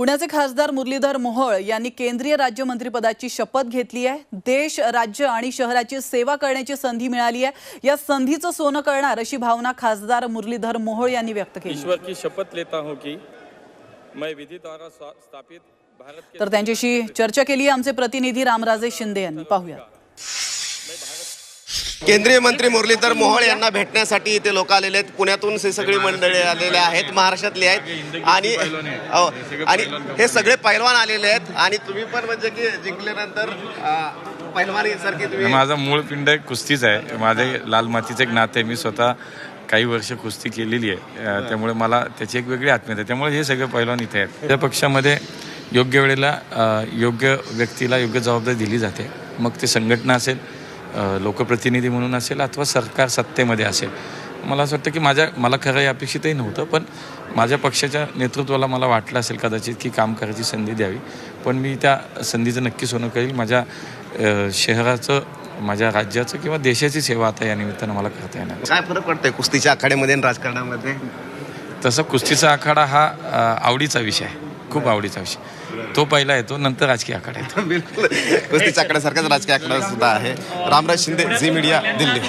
पुण्याचे खासदार मुरलीधर मोहोळ यांनी केंद्रीय राज्यमंत्रीपदाची शपथ घेतली आहे. देश राज्य आणि शहराची सेवा करण्याची संधी मिळाली आहे. या संधीचं सोनं करणार अशी भावना खासदार मुरलीधर मोहोळ यांनी व्यक्त केली. ईश्वर की शपथ लेता हूं कि मैं विधि द्वारा स्थापित भारत तर त्यांच्याशी चर्चा केली आमचे प्रतिनिधी रामराजे शिंदे यांनी. पाहूया केंद्रीय मंत्री मुरलीधर मोहोळ यांना भेटण्यासाठी इथे लोक आलेले आहेत. पुण्यातून हे सगळी मंडळी आलेले आहेत महाराष्ट्रातले आहेत. आणि आणि हे सगळे पैलवान आलेले आहेत. आणि तुम्ही पण म्हणजे की जिंकल्यानंतर पैलवानी सारखी तुम्ही माझा मूळ पिंड कुस्तीच आहे. माझे लाल मातीचे एक नाते. मी स्वतः काही वर्ष कुस्ती केलेली आहे. त्यामुळे मला त्याची एक वेगळी आत्मीयता आहे. त्यामुळे हे सगळे पैलवान इथे आहेत. त्या पक्षामध्ये योग्य वेळेला योग्य व्यक्तीला योग्य जबाबदारी दिली जाते. मग ते संघटना असेल लोकप्रतिनिधी म्हणून असेल अथवा सरकार सत्तेमध्ये असेल. मला असं वाटतं की माझ्या मला खरं हे अपेक्षितही नव्हतं पण माझ्या पक्षाच्या नेतृत्वाला मला वाटलं असेल कदाचित की काम करायची संधी द्यावी. पण मी त्या संधीचं नक्की सोनं करेल. माझ्या शहराचं माझ्या राज्याचं किंवा देशाची सेवा आता या निमित्तानं मला करता येणार काय फरक पडतोय कुस्तीच्या आखाड्यामध्ये आणि राजकारणामध्ये? तसं कुस्तीचा आखाडा हा आवडीचा विषय आहे. खूप आवडीचा विषय. तो पहिला येतो नंतर राजकीय आखाडा येतो बिलकुल. कुस्तीच्या आखाड्यासारखाच राजकीय आखाडा सुद्धा आहे. Ramraj Shinde Zee media Delhi.